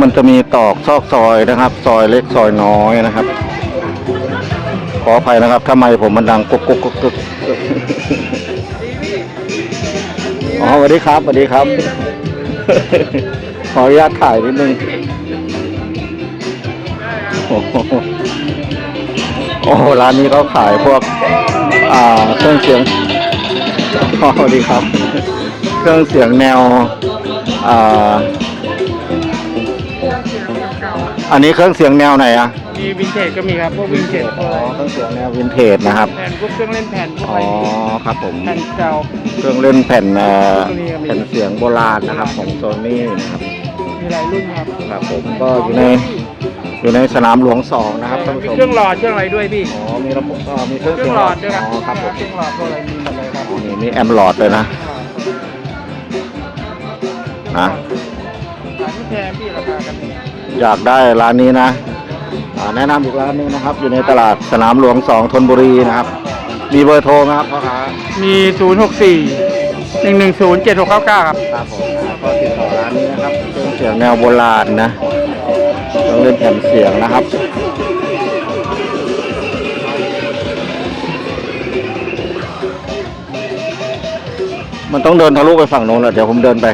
มันจะมีตอกซอกซอยนะครับ ซอยเล็กซอยน้อยนะครับ ขออภัยนะครับทำไมผมมันดังกุกกุกกุกกุกอ๋อสวัสดีครับสวัสดีครับ ขออนุญาตถ่ายนิดนึงโอ้โหร้านนี้เขาขายพวก อ่าเครื่องเสียงสวัสดีครับ เครื่องเสียงแนว อ่า อันนี้เครื่องเสียงแนวไหนอะมีวินเทจก็มีครับ พวกวินเทจพวกอ๋ออะไรเครื่องเสียงแนววินเทจนะครับ แผ่นพวกเครื่องเล่นแผ่นพวกอ๋อะอไรครับผม แผ่นเก่า เครื่องเล่นแผ่นเอ่อตัวนี้ก็มีแผ่นเสียงโบราณนะครับของโซนี่นะครับ มีหลายรุ่นครับครับผมก็อยู่ในอยู่ในสนามหลวงสองนะครับท่านมีผู้ชมเครื่องหลอดเครื่องอะไรด้วยพี่ อ๋อมีระบบก็มีเครื่องเครื่เสีอยงงหลอดด้วยครับอ๋อครับผมเครื่องหลอดพวกอะไรมีหมดเลยครับ นี่มีแอมหลอดเลยนะ นะ ขายไม่แพงพี่ราคากันนี้อ ยากได้ร้านนี้นะอ่าแนะนำอีกร้านหนึงนะครับ อยู่ในตลาดสนามหลวงสองธนบุรีนะครับ มีเบอร์โทรไหมครับพ่อค้ามี 0 6 4 1 1 0 7 6 9 9 ครับ ครับผมก็ติดต่อร้านนี้นะครับเครื่องเสียงแนวโบราณนะเครื่องเล่นแผ่นเสียงนะครับ มันต้องเดินทะลุไปฝั่งโน้นแหละเดี๋ยวผมเดินไป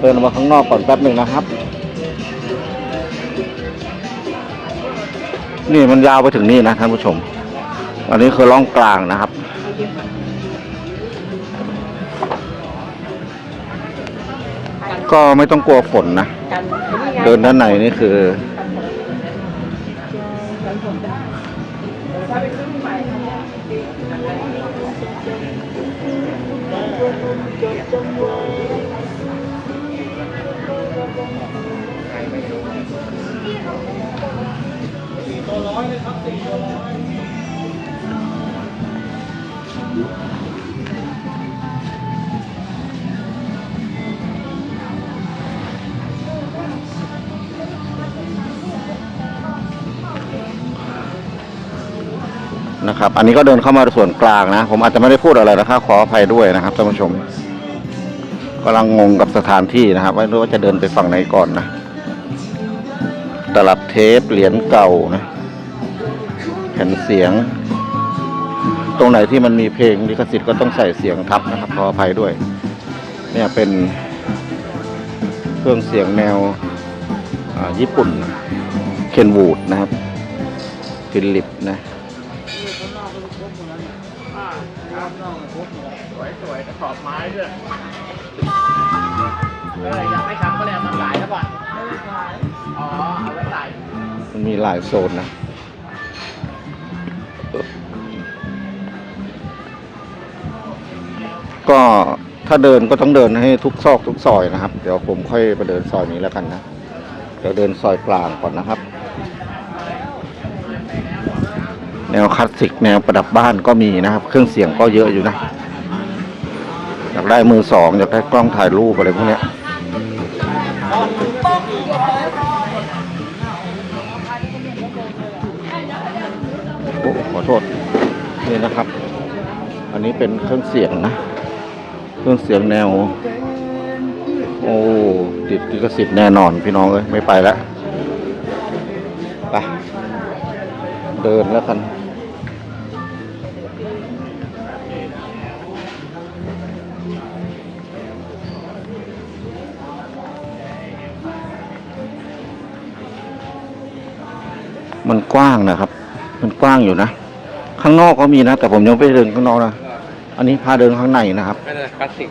เดินออกมาข้างนอกก่อนแป๊บหนึ่งนะครับ นี่มันยาวไปถึงนี่นะท่านผู้ชม อันนี้คือร่องกลางนะครับ ก็ไม่ต้องกลัวฝนนะ เดินด้านในนี่คือ นะครับ อันนี้ก็เดินเข้ามาส่วนกลางนะ ผมอาจจะไม่ได้พูดอะไรนะครับขออภัยด้วยนะครับท่านผู้ชมกำลังงงกับสถานที่นะครับ ไม่รู้ว่าจะเดินไปฝั่งไหนก่อนนะ ตลับเทปเหรียญเก่านะ ผ่นเสียง ตรงไหนที่มันมีเพลงลิขสิทธิ์ก็ต้องใส่เสียงทับนะครับขออภัยด้วย เนี่ยเป็นเครื่องเสียงแนวอ่าญี่ปุ่นเคนวูดนะครับฟิลิปนะสวยสวยขอบไม้ด้วยเอออยากไม่ทำก็เลยเอามาขายแล้วก่อนอ๋อ เอาไว้ใส่มันมีหลายโซนนะ ก็ถ้าเดินก็ต้องเดินให้ทุกซอกทุกซอยนะครับ เดี๋ยวผมค่อยไปเดินซอยนี้แล้วกันนะเดี๋ยวเดินซอยกลางก่อนนะครับ แนวคลาสสิกแนวประดับบ้านก็มีนะครับ เครื่องเสียงก็เยอะอยู่นะ อยากได้มือสองอยากได้กล้องถ่ายรูปอะไรพวกนี้ ยโอ้ขอโทษนี่นะครับ อันนี้เป็นเครื่องเสียงนะ เครื่องเสียงแนว โอ้ติดลิขสิทธิ์แน่นอนพี่น้องเอ้ยไม่ไปแล้วไปเดินแล้วกันมันกว้างนะครับ มันกว้างอยู่นะ ข้างนอกก็มีนะ แต่ผมยังไม่ไปเดินข้างนอกนะ อันนี้พาเดินข้างในนะครับไม่ได้คลาสสิก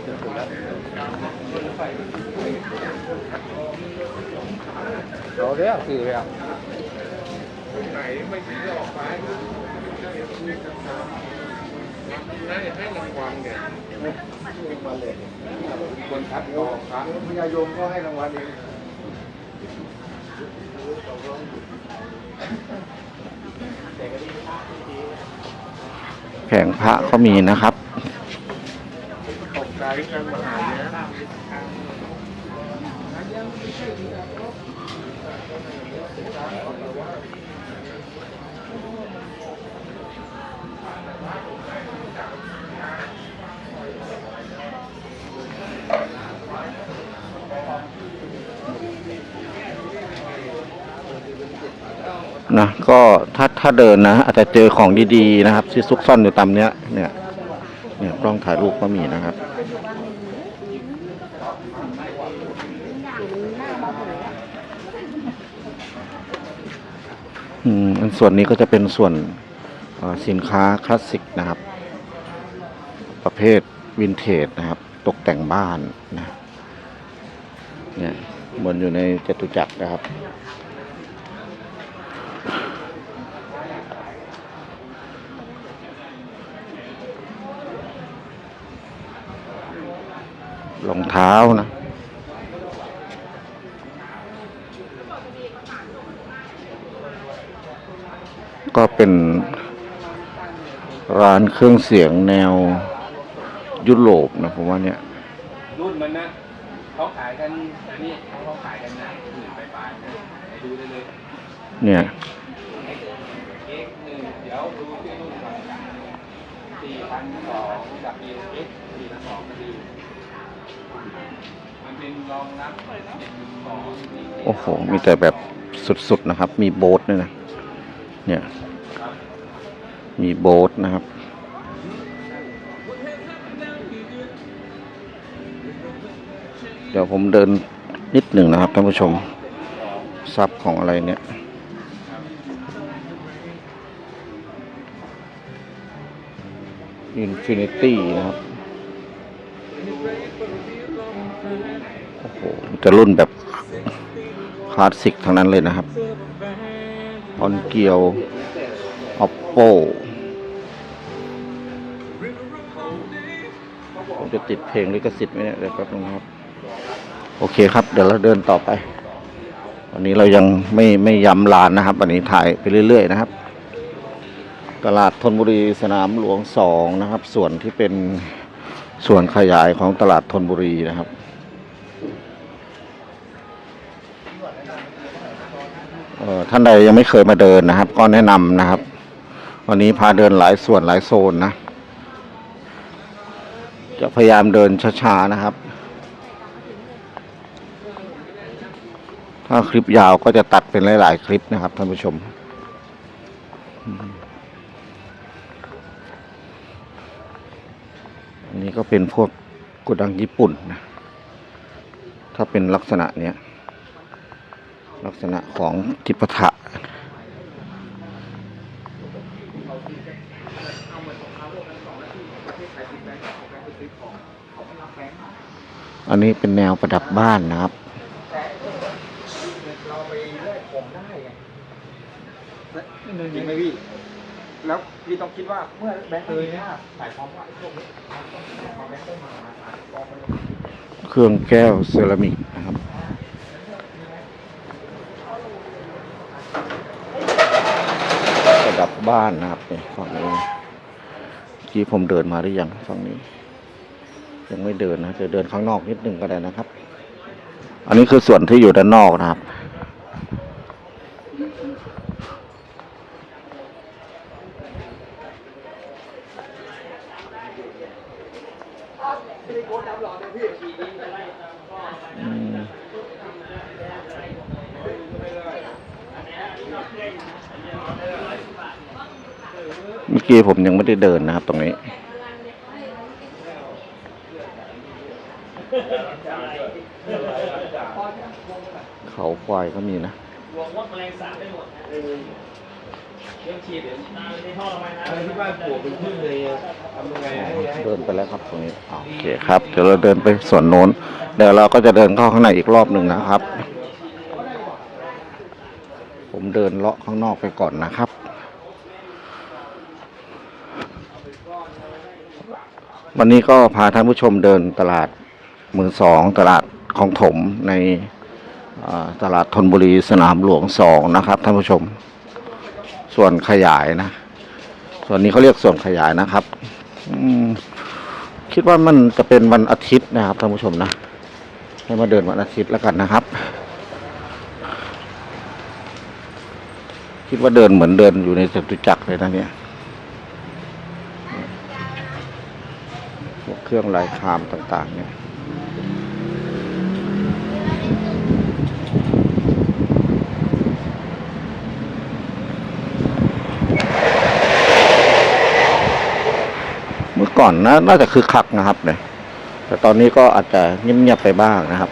เราเรียกคือแบบไหนไม่ถึงจะออกไปให้รางวัลเนี่ยคนทัดออกครับพญายมก็ให้รางวัลเองแแผงพระก็มีนะครับ ตกใจกันมาหาเนี้ย นะก็ ถ้าเดินนะ อาจจะเจอของดีๆนะครับ ที่ซุกซ่อนอยู่ตามเนี้ย เนี่ยเนี่ยกล้องถ่ายรูปก็มีนะครับอืมอันส่วนนี้ก็จะเป็นส่วนสินค้าคลาสสิกนะครับ ประเภทวินเทจนะครับ ตกแต่งบ้านนะเนี่ยเหมือนอยู่ในจตุจักรนะครับ รองเท้านะก็เป็นร้านเครื่องเสียงแนวยุโรปนะผมว่าเนี่ยรุ่นมันนะเขาขายกันอันนี้เขาขายกันนะหมื่นปลายๆนะไปดูได้เลยเนี่ยเอ็กหนึ่งเดี๋ยวดูที่รุ่นก่อนสี่พันสองกับเอ็กสี่พันสองก็ดี โอ้โห มีแต่แบบสุดๆนะครับ มีโบ๊ทด้วยนะ เนี่ย มีโบ๊ทนะครับ เดี๋ยวผมเดินนิดหนึ่งนะครับท่านผู้ชมซับของอะไรเนี่ยอินฟินิตี้นะครับ โอ้โหจะรุ่นแบบคลาสสิกทั้งนั้นเลยนะครับออนเกียว oppo ผมจะติดเพลงลิขสิทธิ์ไหมเนี่ยเดี๋ยวแป๊บนึงครับ โอเคครับ เดี๋ยวเราเดินต่อไป วันนี้เรายังไม่ไม่ย้ำลานนะครับ วันนี้ถ่ายไปเรื่อย ๆ นะครับ ตลาดธนบุรีสนามหลวงสองนะครับ ส่วนที่เป็นส่วนขยายของตลาดธนบุรีนะครับ ท่านใดยังไม่เคยมาเดินนะครับ ก็แนะนำนะครับ วันนี้พาเดินหลายส่วนหลายโซนนะ จะพยายามเดินช้าๆนะครับ ถ้าคลิปยาวก็จะตัดเป็นหลาย ๆ คลิปนะครับท่านผู้ชมอันนี้ก็เป็นพวกกุดังญี่ปุ่นนะ ถ้าเป็นลักษณะเนี้ย ลักษณะของทิปทะอันนี้เป็นแนวประดับบ้านนะครับ เราไปเลื่อยผมได้ไงจริงไหมพี่ แล้วพี่ต้องคิดว่าเมื่อแบงค์เลยเนี่ยหมายความว่าไอ้พวกนี้มันต้องมาแบงค์ได้มาอ่านกองมันเครื่องแก้วเซรามิกนะครับ ดับบ้านนะครับเนี่ยฝั่งนี้เมื่ผมเดินมาหรือยังฝั่งนี้ ยังไม่เดินนะจะเดินข้างนอกนิดนึงก็ได้นะครับ อันนี้คือส่วนที่อยู่ด้านนอกนะครับอืม เมื่อกี้ผมยังไม่ได้เดินนะครับตรงนี้ เขาควายก็มีนะรวมว่าแมลงสาบได้หมดนะเรื่องฉีดเดี๋ยวในท่อระบายน้ำที่บ้านปลูกเป็นพืชเลยทำยังไงให้ให้เดินไปแล้วครับตรงนี้อ่าโอเคครับ เดี๋ยวเราเดินไปส่วนโน้น เดี๋ยวเราก็จะเดินเข้าข้างในอีกรอบหนึ่งนะครับ ผมเดินเลาะข้างนอกไปก่อนนะครับ วันนี้ก็พาท่านผู้ชมเดินตลาดมือสองตลาดของถมในตลาดธนบุรีสนามหลวงสองนะครับท่านผู้ชม ส่วนขยายนะ ส่วนนี้เขาเรียกส่วนขยายนะครับคิดว่ามันจะเป็นวันอาทิตย์นะครับท่านผู้ชมนะให้มาเดินวันอาทิตย์แล้วกันนะครับ คิดว่าเดินเหมือนเดินอยู่ในจตุจักรเลยนะเนี่ย เครื่องลายคามต่างๆเนี่ยเมื่อก่อนนะน่าจะคือคักนะครับเนี่ยแต่ตอนนี้ก็อาจจะเงียบๆไปบ้างนะครับ